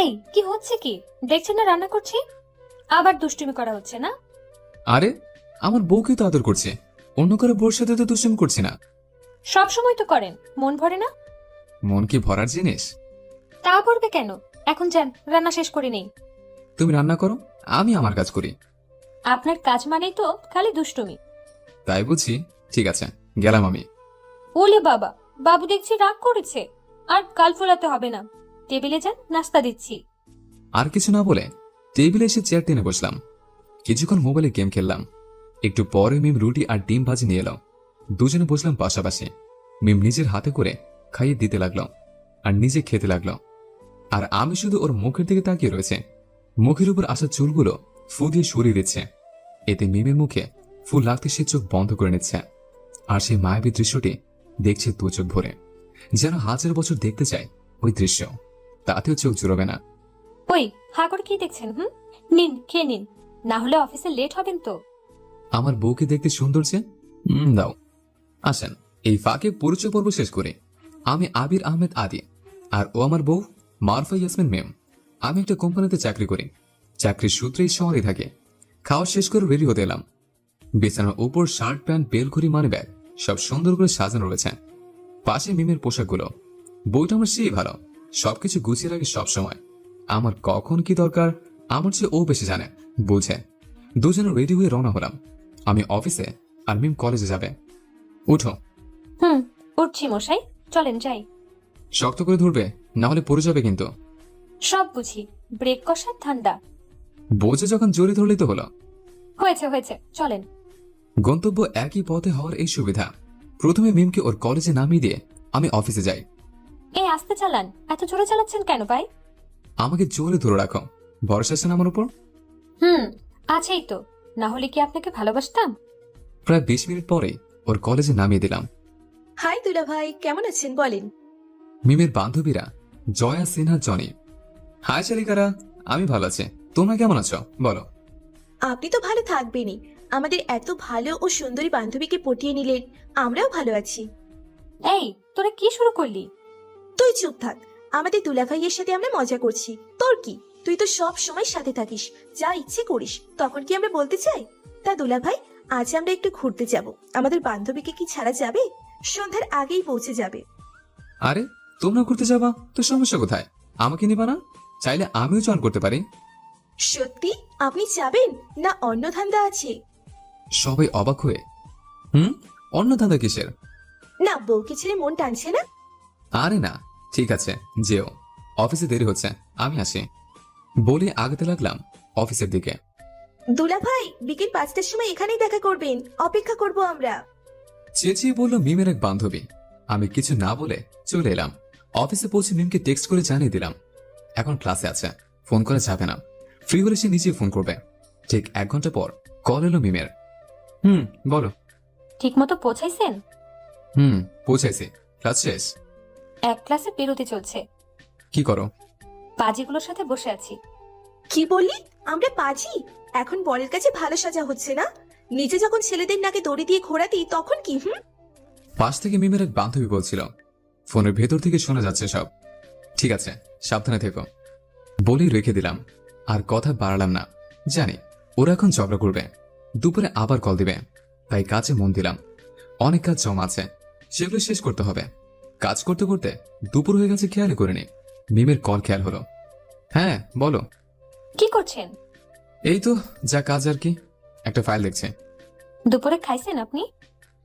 এই কি হচ্ছে কি? দেখছেন না রান্না করছি? আবার দুষ্টুমি করা হচ্ছে না? আরে আমার বউকে তো আদর করছে? অন্য কারও বউর সাথে তো দুষ্টামি করছি না। সব সময় তো করেন মন ভরে না? মন কি ভরার জিনিস? তা করবে কেন? এখন যান রান্না শেষ করে নেই। তুমি রান্না করো আমি আমার কাজ করি। আপনার কাজ মানেই তো খালি দুষ্টুমি। তাই বুঝি? ঠিক আছে গেলাম আমি। ওলে বাবা বাবু দেখছি রাগ করেছে। আর কাল ফোলাতে হবে না। টেবিলে যান, নাস্তা দিচ্ছি। আর কিছু না বলে টেবিলে এসে চেয়ার টেনে বসলাম। কিছুক্ষণ মোবাইলে গেম খেললাম। একটু পরে মিম রুটি আর ডিম ভাজি নিয়ে এলো। দুজনে বসলাম পাশাপাশি। মিম নিজের হাতে করে খাইয়ে দিতে লাগল আর নিজে খেতে লাগল। আর আমি শুধু ওর মুখের দিকে তাকিয়ে রয়েছে। মুখের উপর আসা চুলগুলো ফু দিয়ে সরিয়ে দিচ্ছে। এতে মিমের মুখে ফুল লাগতে সে চোখ বন্ধ করে নিচ্ছে। আর সেই মায়াবী দৃশ্যটি দেখছে দু চোখ ভরে। যেন হাজার বছর দেখতে চায় ওই দৃশ্য। তাতেও চোখ জুড়বে না। ওই হা করে কি দেখছেন হুম? নিন খেয়ে নিন। না হলে অফিসে লেট হবেন তো। আমার বউকে দেখতে সুন্দর যে? হুম, দাও। আসেন এই ফাঁকে পরিচয় পর্ব শেষ করে। আমি আবির আহমেদ আদি আর ও আমার বউ মারফা ইয়াসমিন মেম আমি একটা কোম্পানিতে চাকরি করি। চাকরির সূত্রেই শহরে থাকে। খাওয়া শেষ করে রেডি হতে এলাম। বিছানার উপর শার্ট প্যান্ট বেলঘড়ি মানি ব্যাগ সব সুন্দর করে সাজানো রয়েছে। পাশে মিমের পোশাকগুলো। বইটা আমার সেই ভালো। সবকিছু গুছিয়ে রাখে সবসময়। আমার কখন কি দরকার আমার চেয়ে ও বেশি জানে। বুঝে। দুজনে রেডি হয়ে রওনা হলাম। আমি অফিসে আর মিম কলেজে যাবে। উঠো। হুম উঠছি মশাই। চলেন যাই। শক্ত করে ধরবে না হলে পড়ে যাবে কিন্তু। সব বুঝি। ব্রেক কষার ঠান্ডা। বোঝে যখন জোরে ধরলেই তো হলো। হয়েছে হয়েছে। চলেন। গন্তব্য একই পথে হওয়ার এই সুবিধা। প্রথমে মিমকে ওর কলেজে নামিয়ে দিয়ে আমি অফিসে যাই। এই আস্তে চালান। এত জোরে চালাচ্ছেন কেন ভাই? আমাকে জোরে ধরে রাখো। ভরসা আছে না আমার উপর? হুম আছেই তো। না হলে কি আপনাকে ভালোবাসতাম? প্রায় বিশ মিনিট পরে ওর কলেজে নামিয়ে দিলাম। হাই দুলা ভাই কেমন আছেন বলেন? মিমের বান্ধবীরা জয়া সিনহা জনি। হাই শালিকারা আমি ভালো আছি। তোমরা কেমন আছো? বলো। আপনি তো ভালো থাকবেনই। আমাদের এত ভালো ও সুন্দরী বান্ধবীকে পটিয়ে নিলেন আমরাও ভালো আছি। এই তোরা কি শুরু করলি? তুই চুপ থাক। আমাদের দুলা ভাইয়ের সাথে আমরা মজা করছি। তোর কি? তুই তো সব সময় সাথে থাকিস। যা ইচ্ছে করিস। তখন কি আমরা বলতে চাই? তা দুলা ভাই আজ আমরা একটু ঘুরতে যাব। আমাদের বান্ধবীকে কি ছাড়া যাবে? সন্ধ্যার আগেই পৌঁছে যাবে। আরে তোমরা ঘুরতে যাবা? তো সমস্যা কোথায়? আমাকে নিবা না? চাইলে আমিও জয়েন করতে পারি। সত্যি? আপনি যাবেন? না অন্য ধান্দা আছে? সবাই অবাক হয়ে হুম? অন্য ধান্দা কিসের? না বউকে ছেড়ে মন টানছে না? আরে না। ঠিক আছে যেও। অফিসে দেরি হচ্ছে আমি আসি। বলে আগাতে লাগলাম অফিসের দিকে। দুলা ভাই বিকেল পাঁচটার সময় এখানেই দেখা করবেন। অপেক্ষা করব আমরা। চেঁচিয়ে বলল মিমের এক বান্ধবী। আমি কিছু না বলে চলে এলাম। অফিসে পৌঁছে মিমকে টেক্সট করে জানিয়ে দিলাম। এখন ক্লাসে আছে ফোন করা যাবে না। ফ্রি হলে সে নিজেই ফোন করবে। ঠিক এক ঘণ্টা পর কল এলো মিমের। হুম বলো। ঠিক মতো পৌঁছাইছেন? হুম পৌঁছাইছি। ক্লাস শেষ। এক ক্লাসে বিরতি চলছে। কি করো? পাজিগুলোর সাথে বসে আছি। কি বললি? আমরা পাজি? এখন বরের কাছে ভালো সাজা হচ্ছে না? নিজে যখন ছেলেদের নাকে দড়ি দিয়ে ঘোরাতি তখন কি হুম? পাশ থেকে মিমের এক বান্ধবী বলছিল ফোনের ভেতর থেকে শোনা যাচ্ছে সব। ঠিক আছে সাবধানে থেকো। বলেই রেখে দিলাম। আর কথা বাড়ালাম না। জানি ওরা এখন ঝগড়া করবে। দুপুরে আবার কল দিবে। তাই কাজে মন দিলাম। অনেক কাজ জমা আছে। সেগুলো শেষ করতে হবে। কাজ করতে করতে দুপুর হয়ে গেছে খেয়াল করিনি। মিমের কল খেয়াল হলো। হ্যাঁ বলো। কি করছেন? এই তো যা কাজ আর কি। একটা ফাইল দেখছে। দুপুরে খাইছেন আপনি?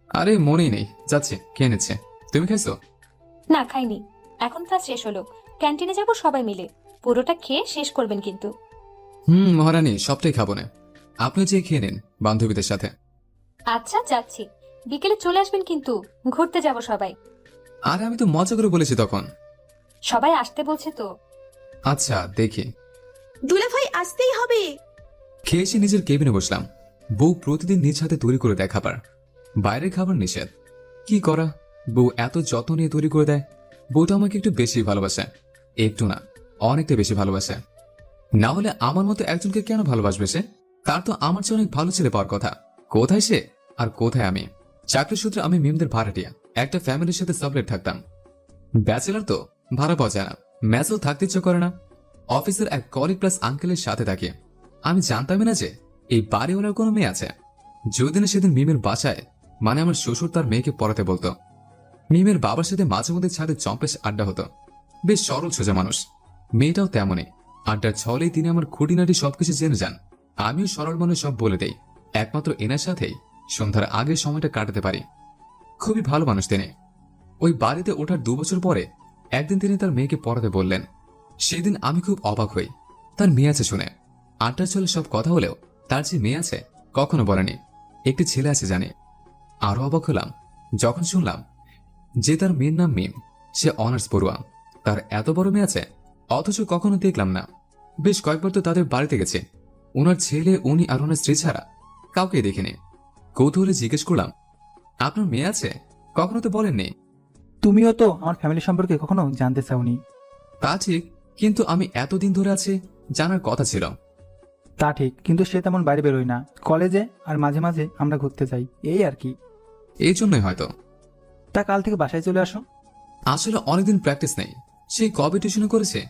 আরে মনেই নেই। যাচ্ছে খেয়ে নিচ্ছে। তুমি খাইছো? না খাইনি। এখন ক্লাস শেষ হলো। ক্যান্টিনে যাব সবাই মিলে। পুরোটা খেয়ে শেষ করবেন কিন্তু। হুম মহারানী সবটাই খাব না। আপনি যে খেয়ে নিন বান্ধবীদের সাথে। আচ্ছা যাচ্ছি। বিকেলে চলে আসবেন কিন্তু। ঘুরতে যাব সবাই। আর আমি তো মজা করে বলেছি তখন। সবাই আসতে বলছে তো। আচ্ছা দেখি। দুলা ভাই আসতেই হবে। খেয়ে এসে নিজের কেবিনে বসলাম। বউ প্রতিদিন নিজ হাতে তৈরি করে দেয় খাবার। বাইরের খাবার নিষেধ। কি করা? বউ এত যত্ন নিয়ে তৈরি করে দেয়। বউটা আমাকে একটু বেশি ভালোবাসে। একটু না অনেকটা বেশি ভালোবাসে। না হলে আমার মতো একজনকে কেন ভালোবাসবে সে? তার তো আমার চেয়ে অনেক ভালো ছেলে পাওয়ার কথা। কোথায় সে? আর কোথায় আমি? চাকরি সূত্রে আমি মিমদের ভাড়াটিয়া। একটা ফ্যামিলির সাথে সাবলেট থাকতাম। ব্যাচেলার তো, ভাড়া পাওয়া যায় না। ম্যাচও থাকতে ইচ্ছে করে না। অফিসের এক কলিগ প্লাস আঙ্কেলের সাথে থাকে। আমি জানতামই না যে এই বাড়িওয়ালার কোনো মেয়ে আছে। যদি না সেদিন মিমের বাসায় মানে আমার শ্বশুর তার মেয়েকে পড়াতে বলতো। মিমের বাবার সাথে মাঝে মধ্যে ছাদে চম্পেশ আড্ডা হতো। বেশ সরল সোজা মানুষ। মেয়েটাও তেমনই। আড্ডার ছলেই তিনি আমার খুঁটিনাটি সবকিছু জেনে যান। আমিও সরল মনে সব বলে দেই। একমাত্র এনার সাথেই সন্ধ্যার আগে সময়টা কাটাতে পারি। খুবই ভালো মানুষ তিনি। ওই বাড়িতে ওঠার দু বছর পরে একদিন তিনি তার মেয়েকে পড়াতে বললেন। সেদিন আমি খুব অবাক হই। তার মেয়ে আছে শুনে। আড্ডার চলে সব কথা হলেও তার যে মেয়ে আছে কখনো বলেনি। একটি ছেলে আছে জানি। আরও অবাক হলাম। যখন শুনলাম যে তার মেয়ের নাম মিম, সে অনার্স পড়ুয়া। তার এত বড় মেয়ে আছে, অথচ কখনো দেখলাম না। বেশ কয়েকবার তো তাদের বাড়িতে গেছে। ওনার ছেলে, উনি আর ওনার স্ত্রী ছাড়া কাউকে দেখিনি। কৌতূহলে জিজ্ঞেস করলাম আপনার মেয়ে আছে? কখনো তো বলেননি। তুমিও তো আমার ফ্যামিলি সম্পর্কে কখনো জানতে চাওনি। তা ঠিক কিন্তু আমি এতদিন ধরে আছি জানার কথা ছিল। তা ঠিক কিন্তু সে তেমন বাইরে বেরোয় না। কলেজে আর মাঝে মাঝে আমরা ঘুরতে যাই এই আর কি। এই জন্যই হয়তো। তা কাল থেকে বাসায় চলে আসো। আসলে অনেকদিন প্র্যাকটিস নেই। সে কবে টিউশন করেছে?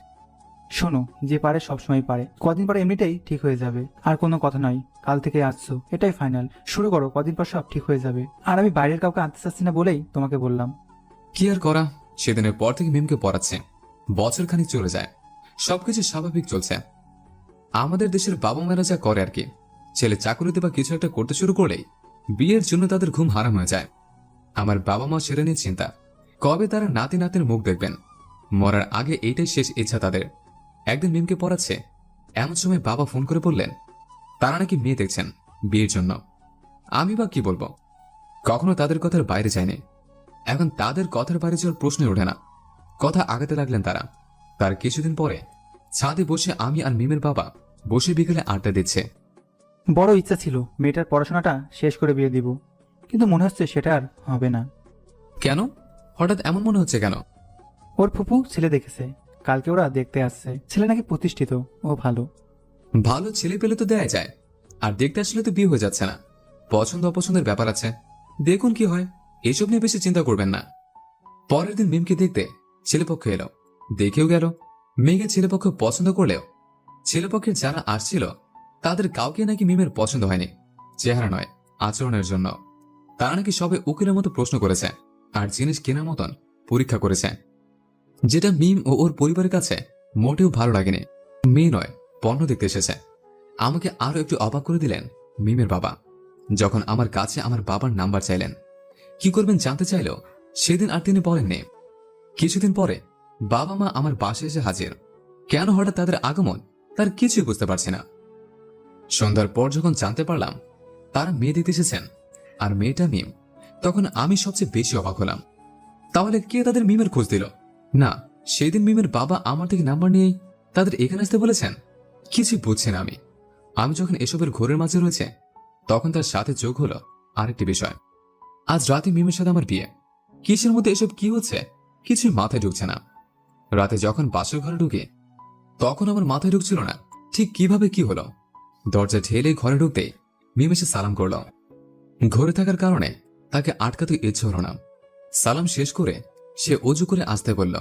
শোনো যে পারে সবসময় পারে। কদিন পরে এমনিতেই ঠিক হয়ে যাবে। আর কোনো কথা নয়। কাল থেকে আসছো। এটাই ফাইনাল শুরু করো, কদিন পর সব ঠিক হয়ে যাবে। আর আমি বাইরের কাউকে আনতে চাচ্ছি না বলেই তোমাকে বললাম। কি আর করা? সেদিনের পর থেকে মিমকে পড়াচ্ছে। বছর খানিক চলে যায়। সবকিছু স্বাভাবিক চলছে। আমাদের দেশের বাবা মায়েরা যা করে আর কি। ছেলে চাকরিতে বা কিছু একটা করতে শুরু করলেই বিয়ের জন্য তাদের ঘুম হারাম হয়ে যায়। আমার বাবা মা সেরে নিয়ে চিন্তা। কবে তারা নাতি নাতির মুখ দেখবেন? মরার আগে এইটাই শেষ ইচ্ছা তাদের। একদিন মিমকে পড়াচ্ছে। এমন সময় বাবা ফোন করে বললেন তারা নাকি মেয়ে দেখছেন বিয়ের জন্য। আমি বা কি বলব? কখনো তাদের কথার বাইরে যায়নি। এখন তাদের কথার বাইরে যাওয়ার প্রশ্নই ওঠে না। কথা আগাতে লাগলেন তারা। তার কিছুদিন পরে ছাদে বসে আমি আর মিমের বাবা বসে বিকেলে আড্ডা দিচ্ছে। বড় ইচ্ছা ছিল মেয়েটার পড়াশোনাটা শেষ করে বিয়ে দিব। কিন্তু মনে হচ্ছে সেটা আর হবে না। কেন? হঠাৎ এমন মনে হচ্ছে কেন? ওর ফুপু ছেলে দেখেছে। কালকে ওরা দেখতে আসছে। ছেলে নাকি প্রতিষ্ঠিত। ও ভালো। ভালো ছেলে পেলে তো দেয়া যায়। আর দেখতে আসলে তো বিয়ে হয়ে যাচ্ছে না। পছন্দ অপছন্দের ব্যাপার আছে। দেখুন কি হয়, এসব নিয়ে বেশি চিন্তা করবেন না। পরের দিন মিমকে দেখতে ছেলেপক্ষ এলো। দেখেও গেল। মেয়েকে ছেলেপক্ষ পছন্দ করলেও ছেলেপক্ষের যারা আসছিল, তাদের কাউকে নাকি মিমের পছন্দ হয়নি। চেহারা নয়, আচরণের জন্য। তারা নাকি সবে উকিলের মতো প্রশ্ন করেছে আর জিনিস কেনার মতন পরীক্ষা করেছে। যেটা মিম ও ওর পরিবারের কাছে মোটেও ভালো লাগেনি। মেয়ে নয় পণ্য দেখতে এসেছে। আমাকে আরও একটু অবাক করে দিলেন মিমের বাবা। যখন আমার কাছে আমার বাবার নাম্বার চাইলেন। কি করবেন জানতে চাইল? সেদিন আর তিনি বলেননি। কিছুদিন পরে বাবা মা আমার বাসায় এসে হাজির। কেন হঠাৎ তাদের আগমন? তার কিছুই বুঝতে পারছি না। সন্ধ্যার পর যখন জানতে পারলাম, তারা মেয়ে দিতে এসেছেন। আর মেয়েটা মিম। তখন আমি সবচেয়ে বেশি অবাক হলাম। তাহলে কে তাদের মিমের খোঁজ দিল? না, সেদিন মিমের বাবা আমার থেকে নাম্বার নিয়েই তাদের এখানে আসতে বলেছেন? কিছুই বুঝছি না আমি। আমি যখন এসবের ঘোরের মাঝে রয়েছে, তখন তার সাথে যোগ হলো আরেকটি বিষয়। আজ রাতে মিমের সাথে আমার বিয়ে। কিসের মধ্যে এসব কি হচ্ছে? কিছুই মাথায় ঢুকছে না। রাতে যখন বাসর ঘরে ঢুকে, তখন আমার মাথায় ঢুকছিল না ঠিক কীভাবে কি হলো। দরজা ঠেলে ঘরে ঢুকতে মিম সালাম করল। ঘরে থাকার কারণে তাকে আটকাতে ইচ্ছে হলো না। সালাম শেষ করে সে অজু করে আসতে বলল,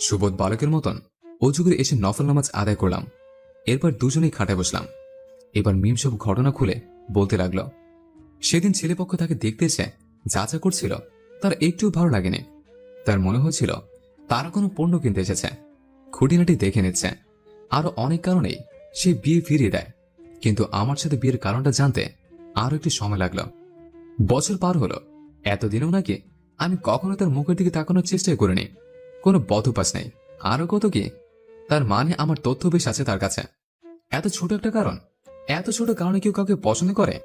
সুবোধ বালকের মতন অজু করে এসে নফল নামাজ আদায় করলাম। এরপর দুজনেই খাটে বসলাম। এবার মিম সব ঘটনা খুলে বলতে লাগল, সেদিন ছেলেপক্ষ তাকে দেখতে এসে যা যা করছিল, তার একটু ভালো লাগেনি। তার মনে হচ্ছিল, তারা কোনো পণ্য কিনতে এসেছে, খুঁটিনাটি দেখে নিচ্ছে। আরও অনেক কারণেই সে বিয়ে ফিরিয়ে দেয়। কিন্তু আমার সাথে বিয়ের কারণটা জানতে আরও একটু সময় লাগল। বছর পার হলো, এতদিনও নাকি আমি কখনো তার মুখের দিকে তাকানোর চেষ্টাই করিনি। কোনো বধপাস নেই। আরও কত কি তার মানে আমার তথ্য বেশ আছে তার কাছে। এত ছোট একটা কারণ? এত ছোট কারণে কেউ কাউকে পছন্দ করে?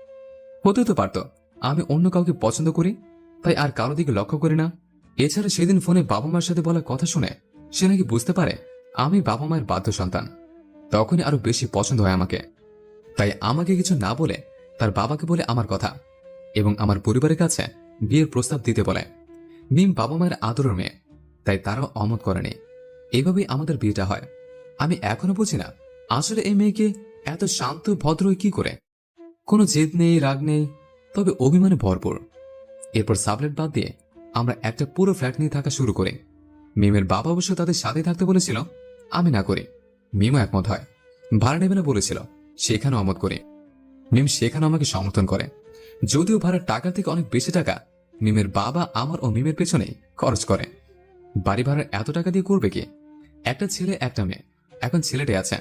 হতে তো পারতো, আমি অন্য কাউকে পছন্দ করি, তাই আর কারও দিকে লক্ষ্য করি না। এছাড়া সেদিন ফোনে বাবা মার সাথে বলা কথা শুনে সে নাকি বুঝতে পারে আমি বাবা মায়ের বাধ্য সন্তান। তখনই আরও বেশি পছন্দ হয় আমাকে। তাই আমাকে কিছু না বলে তার বাবাকে বলে আমার কথা এবং আমার পরিবারের কাছে বিয়ের প্রস্তাব দিতে বলে। মিম বাবা মায়ের আদরের মেয়ে, তাই তারাও অমত করেনি। এভাবেই আমাদের বিয়েটা হয়। আমি এখনও বুঝি না। আসলে এই মেয়েকে এত শান্ত, ভদ্র কি করে? কোনো জেদ নেই, রাগ নেই, তবে অভিমানে ভরপুর। এরপর সাবলেট বাদ দিয়ে আমরা একটা পুরো ফ্ল্যাট নিয়ে থাকা শুরু করি। মিমের বাবা অবশ্য তাদের সাথে থাকতে বলেছিল, আমি না করি। মিমও একমত হয়। ভাড়া নেবে না বলেছিল, সেখানেও অমত করি। মিম সেখানে আমাকে সমর্থন করে। যদিও ভাড়ার টাকা থেকে অনেক বেশি টাকা, মিমের বাবা আমার ও মিমের পেছনেই খরচ করে। বাড়ি ভাড়ার এত টাকা দিয়ে করবে কি? একটা ছেলে, একটা মেয়ে। এখন ছেলেটাই আছে।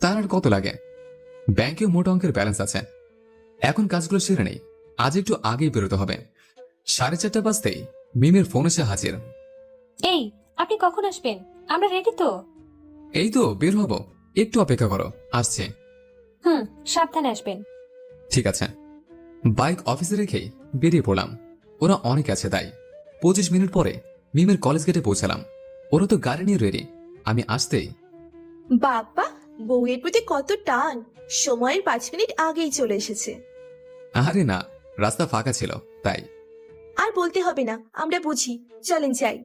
তার আর কত লাগে? ব্যাংকেও মোটা অঙ্কের ব্যালেন্স আছে। এখন কাজগুলো সেরে নেই। আজ একটু আগেই বেরোতে হবে। সাড়ে চারটা বাজতেই মিমের ফোন এসে হাজির। এই আপনি কখন আসবেন? আমরা রেডি তো। এই তো বের হব। একটু অপেক্ষা করো আসছে। হুম সাবধানে আসবেন। ঠিক আছে। বাইক অফিসে রেখেই বেরিয়ে পড়লাম। ওরা অনেক আছে তাই। পঁচিশ মিনিট পরে মিমের কলেজ গেটে পৌঁছালাম। ওরা তো গাড়ি নিয়ে রেডি আমি আসতেই বাবা বউয়ের প্রতি কত টান। সময়ের পাঁচ মিনিট আগেই চলে এসেছে। আরে না রাস্তা ফাঁকা ছিল তাই। আর বলতে হবে না আমরা বুঝি। চলেন যাই।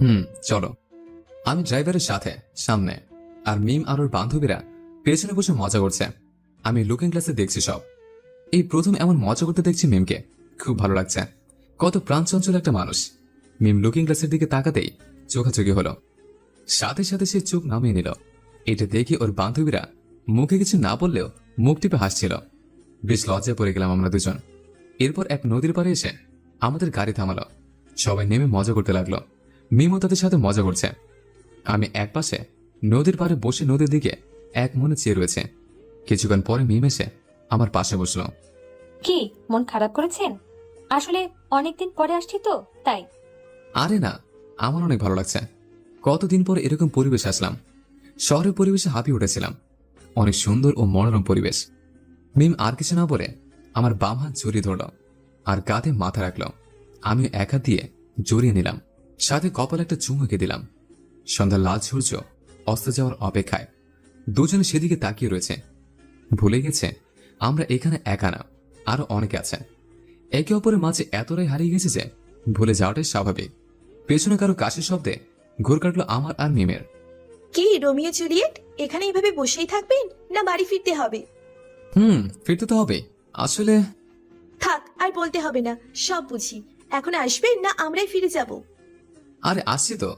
হুম চলো। আমি ড্রাইভারের সাথে সামনে। আর মিম আর ওর বান্ধবীরা পেছনে বসে মজা করছে। আমি লুকিং গ্লাসে দেখছি সব। এই প্রথম এমন মজা করতে দেখছি মিমকে। খুব ভালো লাগছে। কত প্রাণচঞ্চল একটা মানুষ। মিম লুকিং গ্লাসের দিকে তাকাতেই চোখাচোখি হলো। সাথে সাথে সে চোখ নামিয়ে নিল। এটা দেখে ওর বান্ধবীরা মুখে কিছু না বললেও মুখ টিপে হাসছিল। বেশ লজ্জায় পড়ে গেলাম আমরা দুজন। এরপর এক নদীর পাড়ে এসে আমাদের গাড়ি থামালো। সবাই নেমে মজা করতে লাগল। মিমও তাদের সাথে মজা করছে। আমি এক পাশে নদীর পাড়ে বসে নদীর দিকে এক মনে চেয়ে রয়েছে। কিছুক্ষণ পরে মিম এসে আমার পাশে বসল। কি মন খারাপ করেছেন? আসলে অনেকদিন পরে আসছি তো তাই। আরে না আমার অনেক ভালো লাগছে। কতদিন পর এরকম পরিবেশ আসলাম। শহরের পরিবেশে হাঁপিয়ে উঠেছিলাম। অনেক সুন্দর ও মনোরম পরিবেশ। মিম আর কিছু না বলে আমার বাম হাত জড়িয়ে ধরল আর কাঁধে মাথা রাখল। আমিও এক হাত দিয়ে জড়িয়ে নিলাম। সাথে কপাল একটা চুমুকে দিলাম। সন্ধ্যা লাল সূর্য অস্ত যাওয়ার অপেক্ষায় দুজনে সেদিকে তাকিয়ে রয়েছে। ভুলে গেছে, আমরা এখানে একা না, আরও অনেকে আছে একে অপরের মাঝে এতটাই হারিয়ে গেছে যে ভুলে যাওয়াটাই স্বাভাবিক। পেছনে কারও কাশের শব্দে ঘুর কাটলো আমার আর মিমের। কি রোমিও জুলিয়েট? এখানে এভাবে বসেই থাকবেন? না বাড়ি ফিরতে হবে? হুম ফিরতে তো হবে। আসলে থাক আর বলতে হবে না। সব বুঝি। এখন আসবেন না আমরাই ফিরে যাব? আরে আসছি তো।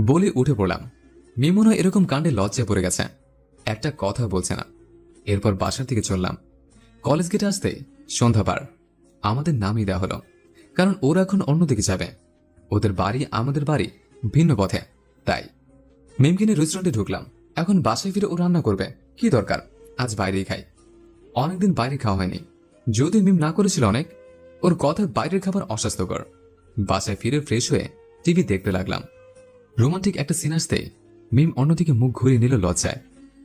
বলে উঠে পড়লাম। মিমনও এরকম কাণ্ডে লজ্জায় পড়ে গেছে। একটা কথা বলছে না। এরপর বাসার দিকে চললাম। কলেজ গেটে আসতে সন্ধ্যা পার আমাদের নামই দেওয়া হলো। কারণ ওরা এখন অন্যদিকে যাবে। ওদের বাড়ি আমাদের বাড়ি ভিন্ন পথে। তাই মিমকে নিয়ে রেস্টুরেন্টে ঢুকলাম। এখন বাসায় ফিরে ও রান্না করবে। কি দরকার? আজ বাইরেই খাই। অনেকদিন বাইরে খাওয়া হয়নি। যদি মিম না করেছিল অনেক, ওর কথায় বাইরের খাবার অস্বাস্থ্যকর। বাসায় ফিরে ফ্রেশ হয়ে টিভি দেখতে লাগলাম। রোমান্টিক একটা সিন আসতেই মিম অন্যদিকে মুখ ঘুরিয়ে নিল লজ্জায়।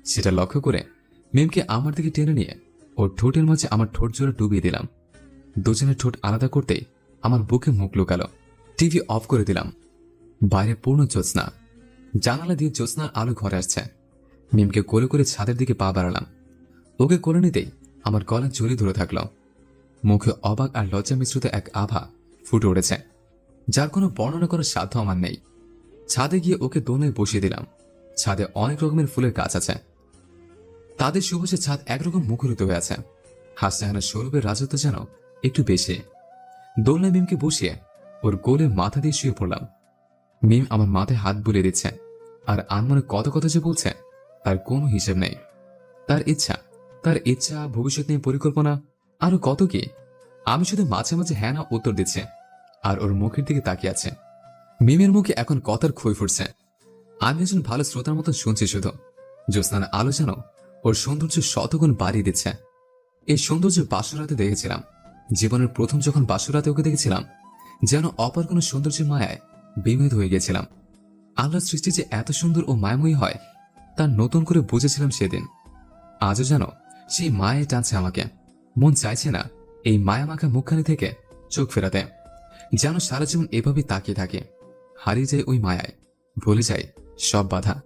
সেটা লক্ষ্য করে মিমকে আমার দিকে টেনে নিয়ে ওর ঠোঁটের মাঝে আমার ঠোঁট জোড়া ডুবিয়ে দিলাম। দুজনের ঠোঁট আলাদা করতেই আমার বুকে মুখ লুকালো। টিভি অফ করে দিলাম। বাইরে পূর্ণ জ্যোৎস্না। জানালা দিয়ে জ্যোৎস্না আলো ঘরে আসছে। মিমকে কোলে করে ছাদের দিকে পা বাড়ালাম। ওকে কোলে নিতেই আমার গলা জড়িয়ে ধরে থাকল। মুখে অবাক আর লজ্জা মিশ্রিত এক আভা ফুটে উঠেছে। যার কোনো বর্ণনা করার সাধ্য আমার নেই। ছাদে গিয়ে ওকে দোনায় বসিয়ে দিলাম। ছাদে অনেক রকমের ফুলের গাছ আছে। তাদের সুবাসে ছাদ একরকম মুখরিত হয়ে আছে। হাসনাহানের সৌরভের রাজত্ব যেন একটু বেশি। দোলনায় মিমকে বসিয়ে ওর গোলে মাথা দিয়ে শুয়ে পড়লাম। মিম আমার মাথায় হাত বুলিয়ে দিচ্ছে। আর আনমনে কত কথা যে বলছে, তার কোনো হিসেব নেই। তার ইচ্ছা তার ইচ্ছা, ভবিষ্যৎ নিয়ে পরিকল্পনা, আরও কত কি? আমি শুধু মাঝে মাঝে হ্যাঁ না, উত্তর দিচ্ছে। আর ওর মুখের দিকে তাকিয়ে আছে। মিমের মুখে এখন কথার ক্ষয় ফুটছে। আমি একজন ভালো শ্রোতার মতো শুনছি শুধু। জ্যোৎস্নার আলো যেন ওর সৌন্দর্য শতগুণ বাড়িয়ে দিচ্ছে। এই সৌন্দর্য বাসুরাতে দেখেছিলাম। জীবনের প্রথম যখন বাসুরাতে ওকে দেখেছিলাম, যেন অপার কোনো সৌন্দর্যের মায়ায় বিমোহিত হয়ে গেছিলাম। আল্লাহর সৃষ্টি যে এত সুন্দর ও মায়াময়ী হয়, তা নতুন করে বুঝেছিলাম সেদিন। আজও যেন সেই মায়ে টানছে আমাকে। মন চাইছে না এই মায়ামাখা মুখখানি থেকে চোখ ফেরাতে। যেন সারা জীবন এভাবে তাকিয়ে থাকে। হারিয়ে যায় ওই মায়ায়, ভুলে যায় সব বাধা।